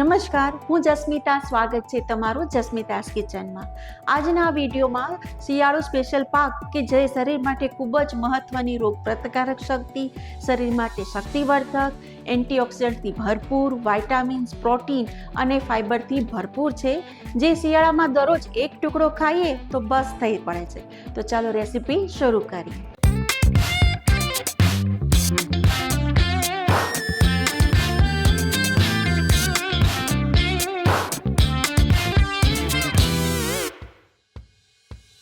નમસ્કાર, હું જસ્મિતા, સ્વાગત છે તમારું જસ્મિતાસ કિચનમાં. આજના વિડીયોમાં શિયાળો સ્પેશિયલ પાક કે જે શરીર માટે ખૂબ જ મહત્વની રોગ પ્રતિકારક શક્તિ, શરીર માટે શક્તિવર્ધક, એન્ટીઓક્સિડન્ટથી ભરપૂર, વાઇટામિન્સ, પ્રોટીન અને ફાઇબરથી ભરપૂર છે. જે શિયાળામાં દરરોજ એક ટુકડો ખાઈએ તો બસ થઈ પડે છે. તો ચાલો રેસીપી શરૂ કરીએ.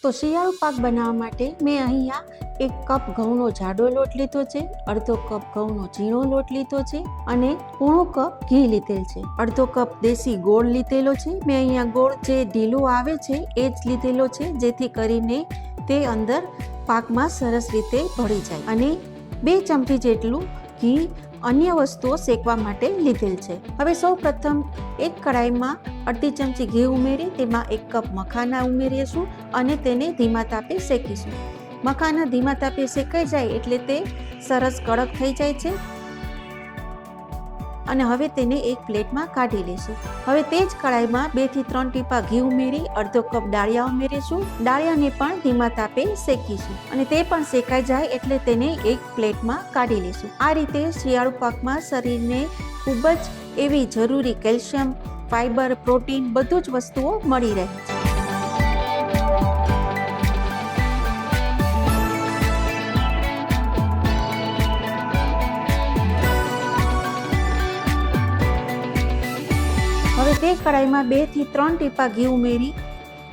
તો શિયાળુ પાક બનાવવા માટે મેં અહીંયા એક કપ ઘઉંનો જાડો લોટ લીધો છે, અડધો કપ ઘઉંનો ઝીણો લોટ લીધો છે અને પૂણો કપ ઘી લીધેલ છે. અડધો કપ દેશી ગોળ લીધેલો છે. મેં અહીંયા ગોળ જે ઢીલો આવે છે એ જ લીધેલો છે, જેથી કરીને તે અંદર પાકમાં સરસ રીતે ભળી જાય. અને બે ચમચી જેટલું ઘી અન્ય વસ્તુઓ શેકવા માટે લીધેલ છે. હવે સૌ પ્રથમ એક કડાઈમાં અડધી ચમચી ઘી ઉમેરી, તેમાં એક કપ મખાના ઉમેરીશું અને તેને ધીમા તાપે શેકીશું. મખાના ધીમા તાપે શેકાઈ જાય એટલે તે સરસ કડક થઈ જાય છે. અને હવે તેને એક પ્લેટમાં કાઢી લેશું. હવે તે જ કડાઈમાં બેથી ત્રણ ટીપા ઘી ઉમેરી, અડધો કપ ડાળિયા ઉમેરીશું. ડાળિયાને પણ ધીમા તાપે શેકીશું અને તે પણ શેકાઈ જાય એટલે તેને એક પ્લેટમાં કાઢી લેશું. આ રીતે શિયાળુ પાકમાં શરીરને ખૂબ જ એવી જરૂરી કેલ્શિયમ ફાઇબર પ્રોટીન બધું જ વસ્તુઓ મળી રહે છે. તે કડાઈમાં બેથી ત્રણ ટીપા ઘી ઉમેરી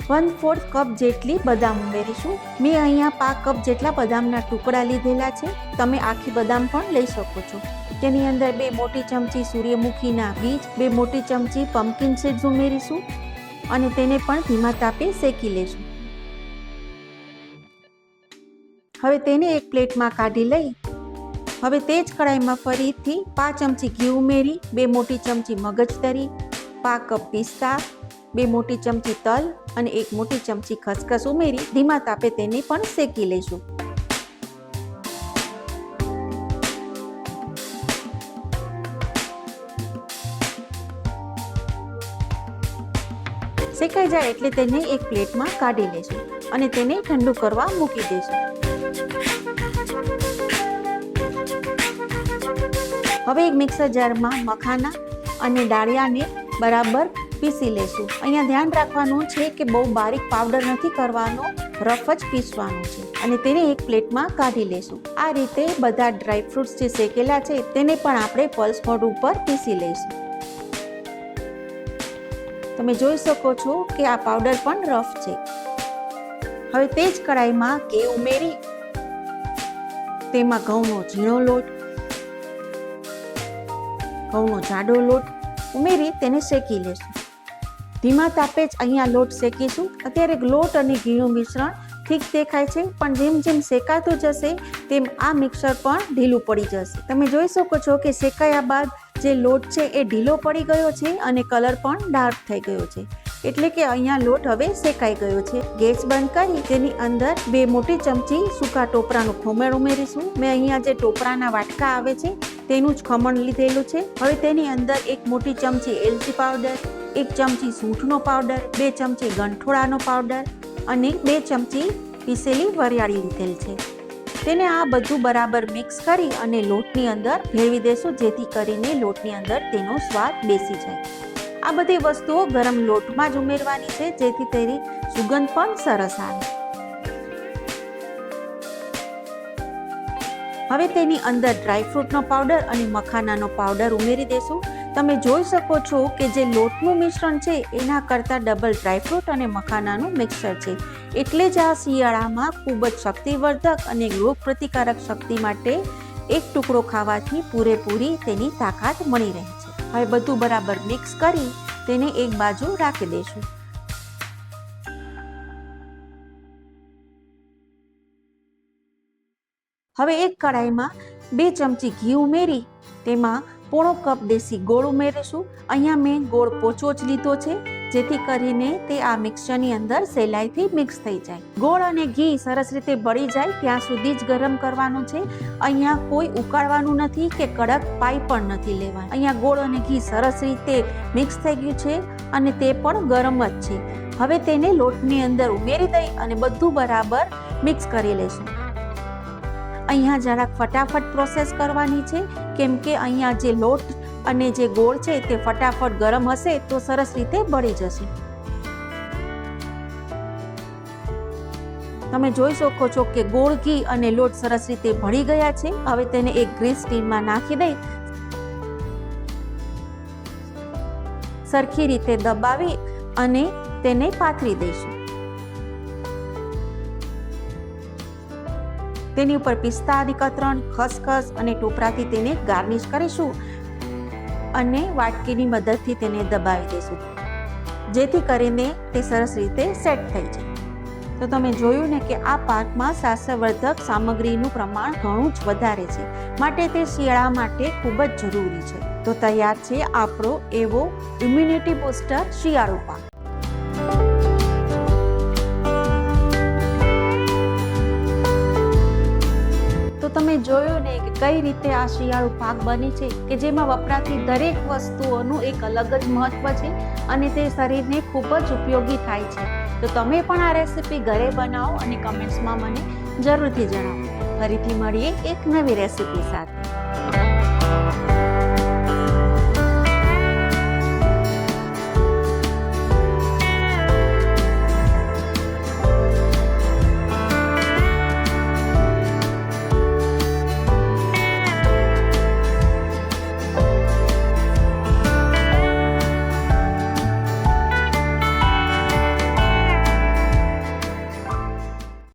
વન ફોર્થ કપ જેટલી બદામ ઉમેરીશું. મેં અહીંયા પાંચ કપ જેટલા બદામના ટુકડા લીધેલા છે. તમે આખી બદામ પણ લઈ શકો છો. તેની અંદર બે મોટી ચમચી સૂર્યમુખીના બીજ, બે મોટી ચમચી પમ્પકિન સીડ્સ ઉમેરીશું અને તેને પણ ધીમા તાપે શેકી લેશું. હવે તેને એક પ્લેટમાં કાઢી લઈ, હવે તે જ કડાઈમાં ફરીથી પાંચ ચમચી ઘી ઉમેરી, બે મોટી ચમચી મગજતરી પા કપ પિસ્તા, બે મોટી ચમચી તલ અને એક મોટી ચમચી ખસખસ ઉમેરી ધીમા તાપે તેને પણ શેકી લઈશું. શેકાઈ જાય એટલે તેને એક પ્લેટમાં કાઢી લેશું અને તેને ઠંડુ કરવા મૂકી દેશું હવે એક મિક્સર જારમાં મખાના અને ડાળિયાને બરાબર? પીસી લેશું. અહીંયા ધ્યાન રાખવાનું છે કે બહુ બારીક પાવડર નથી કરવાનો, રફ જ પીસવાનું છે. અને તેને એક પ્લેટમાં કાઢી લેશું. આ રીતે બધા ડ્રાય ફ્રૂટ્સ જે શેકેલા છે, તેને પણ આપણે પલ્સ મોડ ઉપર પીસી લઈશું. તમે જોઈ શકો છો કે આ પાવડર પણ રફ છે. હવે તે જ કડાઈમાં કે ઉમેરી, તેમાં ઘઉંનો ઝીણો લોટ, ઘઉંનો જાડો લોટ ઉમેરી તેને શેકી લેશું. ધીમા તાપે જ અહીંયા લોટ શેકીશું. અત્યારે લોટ અને ઘીનું મિશ્રણ ઠીક દેખાય છે, પણ જેમ જેમ શેકાતું જશે, તેમ આ મિક્સર પણ ઢીલું પડી જશે. તમે જોઈ શકો છો કે શેકાયા બાદ જે લોટ છે એ ઢીલો પડી ગયો છે અને કલર પણ ડાર્ક થઈ ગયો છે. એટલે કે અહીંયા લોટ હવે શેકાઈ ગયો છે. ગેસ બંધ કરી તેની અંદર બે મોટી ચમચી સૂકા ટોપરાનું ખમણ ઉમેરીશું. મેં અહીંયા જે ટોપરાના વાટકા આવે છે, તેનું જ ખમણ લીધેલું છે. હવે તેની અંદર એક મોટી ચમચી એલચી પાવડર, એક ચમચી સૂંઠનો પાવડર, બે ચમચી ગંઠોળાનો પાવડર અને બે ચમચી પીસેલી વરિયાળી લીધેલ છે. તેને આ બધું બરાબર મિક્સ કરી અને લોટની અંદર ભેળવી દેશું, જેથી કરીને લોટની અંદર તેનો સ્વાદ બેસી જાય. આ બધી વસ્તુઓ ગરમ લોટમાં જ ઉમેરવાની છે, જેથી તેની સુગંધ પણ સરસ આવે. હવે તેની અંદર ડ્રાયફ્રૂટનો પાવડર અને મખાનાનો પાવડર ઉમેરી દેશું. તમે જોઈ શકો છો કે જે લોટનું મિશ્રણ છે, એના કરતાં ડબલ ડ્રાયફ્રૂટ અને મખાનાનું મિક્સર છે. એટલે જ આ શિયાળામાં ખૂબ જ શક્તિવર્ધક અને રોગ પ્રતિકારક શક્તિ માટે એક ટુકડો ખાવાથી પૂરેપૂરી તેની તાકાત મળી રહે છે. હવે બધું બરાબર મિક્સ કરી તેને એક બાજુ રાખી દઈશું. હવે એક કડાઈમાં બે ચમચી ઘી ઉમેરી, તેમાં પોણો કપ દેશી ગોળ ઉમેરીશું. અહીંયા મેં ગોળ પોચો જ લીધો છે. જેથી કરીને તે આ મિક્સચરની અંદર સહેલાઈથી મિક્સ થઈ જાય. ગોળ અને ઘી સરસ રીતે બળી જાય ત્યાં સુધી જ ગરમ કરવાનું છે. અહીંયા કોઈ ઉકાળવાનું નથી કે કડક પાઈ પણ નથી લેવાનું. અહીંયા ગોળ અને ઘી સરસ રીતે મિક્સ થઈ ગયું છે અને તે પણ ગરમ જ છે. હવે તેને લોટની અંદર ઉમેરી દઈ અને બધું બરાબર મિક્સ કરી લેશું અહીંયા જરાક ફટાફટ પ્રોસેસ કરવાની છે. કેમ કે અહીંયા જે લોટ અને જે ગોળ છે તે ફટાફટ ગરમ હશે તો સરસ રીતે બળી જશે. તમે જોઈ શકો છો કે ગોળ ઘી અને લોટ સરસ રીતે ભળી ગયા છે. હવે તેને એક ગ્રીસ ટીનમાં નાખી દઈ સરખી રીતે દબાવી અને તેને પાથરી દઈશું. તેની ઉપર પિસ્તાની કતરણ, ખસખસ અને ટોપરાથી તેને ગાર્નિશ કરીશું. અને વાટકીની મદદથી તેને દબાવી દઈશું જેથી કરીને તે સરસ રીતે સેટ થઈ જાય. તો તમે જોયું ને કે આ પાકમાં શાસ્ત્રવર્ધક સામગ્રીનું પ્રમાણ ઘણું જ વધારે છે. માટે તે શિયાળા માટે ખૂબ જ જરૂરી છે. તો તૈયાર છે આપણો એવો ઇમ્યુનિટી બુસ્ટર શિયાળુ પાક. તમે જોયું ને કે કઈ રીતે આ શિયાળુ પાક બની છે કે જેમાં વપરાતી દરેક વસ્તુઓનું એક અલગ જ મહત્વ છે અને તે શરીરને ખૂબ જ ઉપયોગી થાય છે. તો તમે પણ આ રેસીપી ઘરે બનાવો અને કમેન્ટ્સમાં મને જરૂરથી જણાવો. ફરીથી મળીએ એક નવી રેસીપી સાથે.